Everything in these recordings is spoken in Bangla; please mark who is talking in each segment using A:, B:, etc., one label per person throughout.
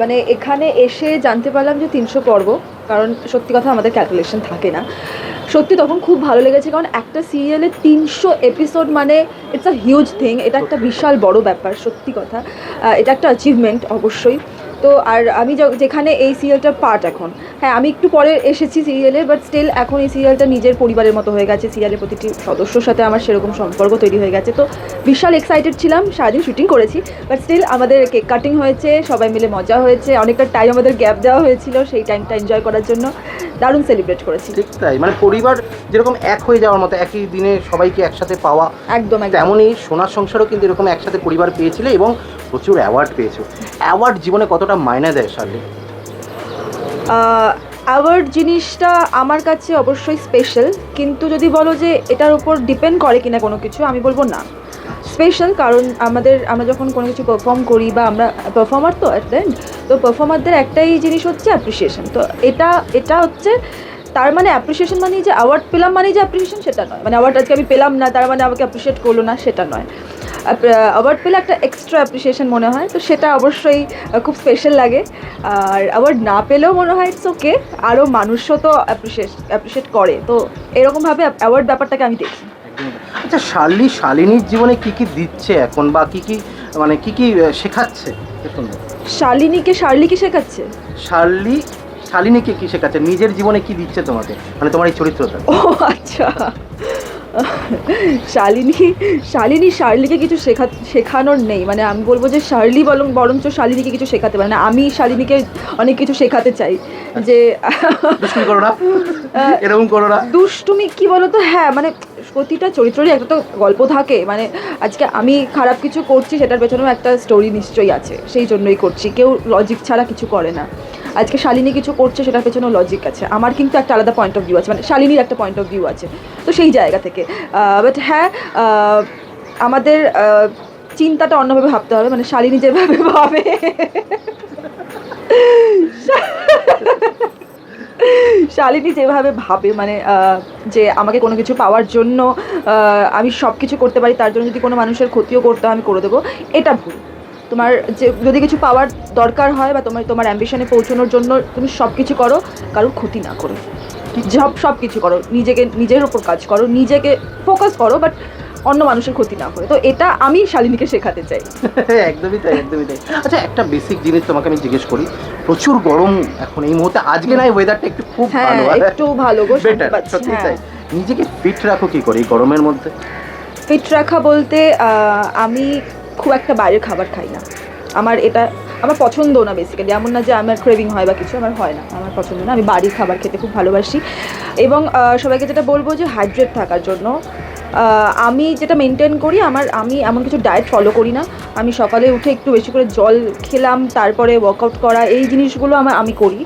A: মানে এখানে এসে জানতে পারলাম যে তিনশো পর্ব, কারণ সত্যি কথা আমাদের ক্যালকুলেশন থাকে না। সত্যি তখন খুব ভালো লেগেছে, কারণ একটা সিরিয়ালে তিনশো এপিসোড মানে ইটস আ হিউজ থিং এটা একটা বিশাল বড় ব্যাপার, সত্যি কথা। এটা একটা অ্যাচিভমেন্ট অবশ্যই। তো আর আমি যেখানে এই সিরিয়ালটার পার্ট এখন। হ্যাঁ আমি একটু পরে এসেছি সিরিয়ালে বাট স্টিল এখন এই সিরিয়ালটা নিজের পরিবারের মতো হয়ে গেছে। সিরিয়ালের প্রতিটি সদস্যর সাথে আমার সেরকম সম্পর্ক তৈরি হয়ে গেছে। তো বিশাল এক্সাইটেড ছিলাম সারাদিন শুটিং করেছি বাট স্টিল আমাদের কেক কাটিং হয়েছে সবাই মিলে মজা হয়েছে অনেকটা টাইম আমাদের গ্যাপ দেওয়া হয়েছিল সেই টাইমটা এনজয় করার জন্য। দারুণ সেলিব্রেট করেছি।
B: ঠিক তাই মানে পরিবার যেরকম এক হয়ে যাওয়ার মতো একই দিনে সবাইকে একসাথে পাওয়া
A: একদম একদম।
B: তেমনই সোনার সংসারও কিন্তু এরকম একসাথে পরিবার পেয়েছিলে এবং প্রচুর অ্যাওয়ার্ড পেয়েছ। অ্যাওয়ার্ড জীবনে কতটা মায়না দেয় শার্লি
A: অ্যাওয়ার্ড জিনিসটা আমার কাছে অবশ্যই স্পেশাল কিন্তু যদি বলো যে এটার উপর ডিপেন্ড করে কিনা কোনো কিছু, আমি বলব না। স্পেশাল কারণ আমাদের, আমরা যখন কোনো কিছু পারফর্ম করি বা আমরা পারফর্মার তো অ্যাট দ্য এন্ড তো পারফর্মারদের একটাই জিনিস হচ্ছে অ্যাপ্রিসিয়েশন তো এটা এটা হচ্ছে তার মানে অ্যাপ্রিসিয়েশন মানে যে অ্যাওয়ার্ড পেলাম মানে যে অ্যাপ্রিসিয়েশন সেটা নয়। মানে অ্যাওয়ার্ড আজকে আমি পেলাম না, তার মানে আমাকে অ্যাপ্রিসিয়েট করল না, সেটা নয়। অ্যাওয়ার্ড পেলে একটা এক্সট্রা অ্যাপ্রিসিয়েশন মনে হয় তো সেটা অবশ্যই খুব স্পেশাল লাগে। আর অ্যাওয়ার্ড না পেলেও মনে হয় ইটস ওকে আরও মানুষও তো অ্যাপ্রিসিয়েট অ্যাপ্রিসিয়েট করে। তো এরকমভাবে অ্যাওয়ার্ড ব্যাপারটাকে আমি দেখি।
B: আচ্ছা শার্লি শালিনীর জীবনে কি কি দিচ্ছে এখন বা কি কি মানে কি কি শেখাচ্ছে?
A: শালিনীকে শার্লিকে শেখাচ্ছে?
B: শার্লি শালিনীকে কি শেখাচ্ছে? নিজের জীবনে কি দিচ্ছে তোমাকে? মানে তোমার এই চরিত্রটা।
A: ও আচ্ছা। শালিনী শালিনী শার্লিকে কিছু শেখা শেখানোর নেই। মানে আমি বলব যে শার্লি বরং বরঞ্চ শালিনীকে কিছু শেখাতে পারে না। আমি শালিনীকে অনেক কিছু শেখাতে চাই। যে
B: এরকম করো না।
A: দুষ্টুমি কি বলতো? হ্যাঁ মানে প্রতিটা চরিত্রেরই একটা তো গল্প থাকে। মানে আজকে আমি খারাপ কিছু করছি সেটার পেছনেও একটা স্টোরি নিশ্চয়ই আছে। সেই জন্যই করছি। কেউ লজিক ছাড়া কিছু করে না। আজকে শালিনী কিছু করছে, সেটার পেছনেও লজিক আছে। আমার কিন্তু একটা আলাদা পয়েন্ট অফ ভিউ আছে মানে শালিনীর একটা পয়েন্ট অফ ভিউ আছে। তো সেই জায়গা থেকে। বাট হ্যাঁ আমাদের চিন্তাটা অন্যভাবে ভাবতে হবে মানে শালিনী যেভাবে ভাবে। শালিনী যেভাবে ভাবে মানে যে আমাকে কোনো কিছু পাওয়ার জন্য আমি সব কিছু করতে পারি, তার জন্য যদি কোনো মানুষের ক্ষতিও করতে হয়, আমি করে দেবো। এটা ভুল। তোমার যে যদি কিছু পাওয়ার দরকার হয় বা তোমার তোমার অ্যাম্বিশনে পৌঁছানোর জন্য তুমি সব কিছু করো কারোর ক্ষতি না করো। সব সব কিছু করো। নিজেকে নিজের ওপর কাজ করো নিজেকে ফোকাস করো বাট অন্য মানুষের ক্ষতি না করে। তো এটা আমি শালিনীকে শেখাতে চাই।
B: একদমই তাই একদমই তাই। আচ্ছা একটা বেসিক জিনিস তোমাকে আমি জিজ্ঞেস করি। প্রচুর গরম এখন এই মুহূর্তে। আজকে নাই ওয়েদারটা একটু খুব
A: হ্যাঁ
B: ভালো
A: একটু ভালো গো
B: বেটার সত্যি
A: হ্যাঁ।
B: তাই। নিজেকে ফিট রাখো কি করে এই গরমের মধ্যে?
A: ফিট রাখা বলতে আমি খুব একটা বাইরের খাবার খাই না। আমার এটা, আমার পছন্দ না বেসিক্যালি এমন না যে আমার ক্রেভিং হয় বা কিছু, আমার হয় না। আমার পছন্দ না। আমি বাড়ির খাবার খেতে খুব ভালোবাসি। এবং সবাইকে যেটা বলব যে হাইড্রেট থাকার জন্য আমি যেটা মেনটেন করি, আমার, আমি এমন কিছু ডায়েট ফলো করি না। আমি সকালে উঠে একটু বেশি করে জল খেলাম, তারপরে ওয়ার্কআউট করা, এই জিনিসগুলো আমার, আমি করি।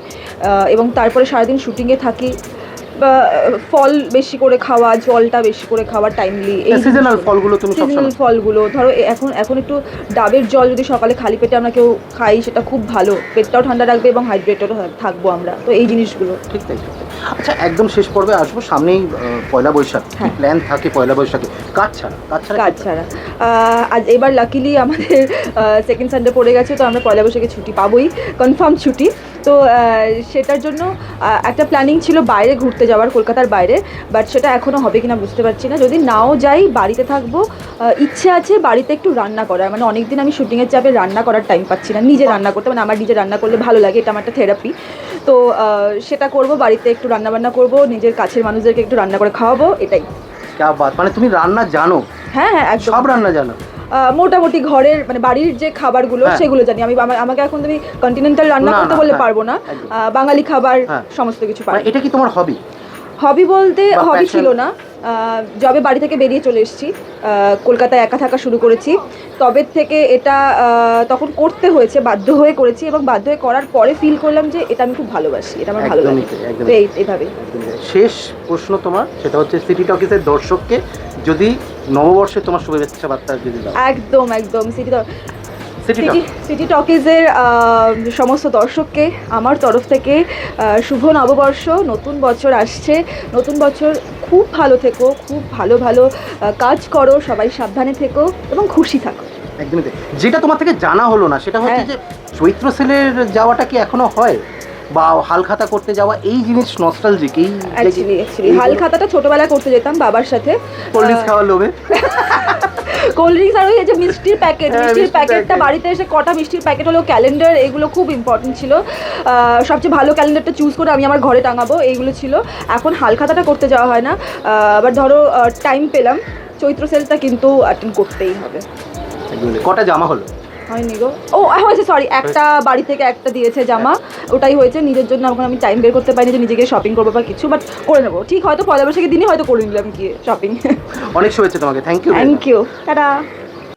A: এবং তারপরে সারাদিন শুটিংয়ে থাকি। ফল বেশি করে খাওয়া জলটা বেশি করে খাওয়া টাইমলি
B: সিজনাল ফলগুলো তুমি
A: সিজনাল
B: সবসময়
A: ফলগুলো। ধরো এখন এখন একটু ডাবের জল যদি সকালে খালি পেটে আমরা কেউ খাই সেটা খুব ভালো। পেটটাও ঠান্ডা রাখবে এবং হাইড্রেটেডও থাকব আমরা। তো এই জিনিসগুলো।
B: ঠিক তাই আচ্ছা একদম শেষ পর্বে আসব। সামনেই পয়লা বৈশাখ।
A: হ্যাঁ।
B: প্ল্যান থাকে পয়লা বৈশাখে? কাজ ছাড়া কাজ ছাড়া
A: কাজ ছাড়া। আজ এবার লাকিলি আমাদের সেকেন্ড সানডে পড়ে গেছে তো আমরা পয়লা বৈশাখে ছুটি পাবোই। কনফার্ম ছুটি। তো সেটার জন্য একটা প্ল্যানিং ছিল বাইরে ঘুরতে যাওয়ার কলকাতার বাইরে বাট সেটা এখনও হবে কিনা বুঝতে পারছি না। যদি নাও যাই বাড়িতে থাকব ইচ্ছে আছে বাড়িতে একটু রান্না করার। মানে অনেকদিন আমি শুটিংয়ের চাপে রান্না করার টাইম পাচ্ছি না নিজে রান্না করতে মানে আমার নিজে রান্না করলে ভালো লাগে এটা আমার একটা থেরাপি তো সেটা করব বাড়িতে একটু রান্না বান্না করব নিজের কাছের মানুষদেরকে একটু রান্না করে খাওয়াবো এটাই।
B: মানে তুমি রান্না জানো?
A: হ্যাঁ হ্যাঁ একদম।
B: সব রান্না জানো?
A: মোটামুটি ঘরের মানে বাড়ির যে খাবারগুলো
B: হ্যাঁ।
A: সেগুলো জানি। আমি আমাকে এখন তুমি কন্টিনেন্টাল রান্না করতে
B: না,
A: বললে
B: হ্যাঁ,
A: পারব না। বাঙালি খাবার
B: হ্যাঁ।
A: সমস্ত কিছু
B: মানে
A: পারি
B: এটা কি তোমার হবি
A: হবি বলতে হবি ছিল না। জবে বাড়ি থেকে বেরিয়ে চলে এসেছি। কলকাতায় একা থাকা শুরু করেছি। তবে থেকে এটা তখন করতে হয়েছে বাধ্য হয়ে করেছি এবং বাধ্য হয়ে করার পরে ফিল করলাম যে এটা আমি খুব ভালোবাসি এটা আমার ভালো লাগে।
B: তাই, একদমই
A: তো এই
B: শেষ প্রশ্ন তোমার সেটা হচ্ছে সিটি টকিসের দর্শককে যদি নববর্ষে তোমার শুভেচ্ছা বার্তা যদি
A: একদম একদম। সিটি
B: সিটি
A: টকিজের সমস্ত দর্শককে আমার তরফ থেকে শুভ নববর্ষ নতুন বছর আসছে নতুন বছর খুব ভালো থেকো খুব ভালো ভালো কাজ করো সবাই সাবধানে থেকো এবং খুশি থাকো।
B: একদমই। যেটা তোমার থেকে জানা হলো না সেটা হচ্ছে
A: হ্যাঁ।
B: যে চৈত্র সেলের যাওয়াটা কি এখনও হয়? বা হালখাতা করতে যাওয়া এই জিনিস নস্টালজিক এই
A: হাল খাতাটা ছোটবেলায় করতে যেতাম বাবার সাথে।
B: ড্রিঙ্কস খাওয়ার লোভে।
A: কোল্ড ড্রিঙ্কস আর ওই যে মিষ্টির প্যাকেট মিষ্টির
B: মিষ্টির
A: প্যাকেটটা বাড়িতে এসে কটা মিষ্টির প্যাকেট হলো ক্যালেন্ডার এগুলো খুব ইম্পর্টেন্ট ছিল। সবচেয়ে ভালো ক্যালেন্ডারটা চুজ করে আমি আমার ঘরে টাঙাবো এইগুলো ছিল। এখন হালখাতাটা করতে যাওয়া হয় না। আবার ধরো টাইম পেলাম চৈত্র সেলটা কিন্তু অ্যাটেন্ড করতেই হবে।
B: কটা জামা হলো?
A: হয়নি গো। ও হয়েছে সরি একটা বাড়ি থেকে একটা দিয়েছে জামা। ওটাই হয়েছে নিজের জন্য এখন আমি টাইম বের করতে পারিনি যে নিজেকে শপিং করব বা কিছু বাট করে নেব। ঠিক হয়তো পয়লা বৈশাখের দিনই হয়তো করে নিলাম গিয়ে শপিং
B: অনেক শুভেচ্ছা তোমাকে thank you
A: thank you tata.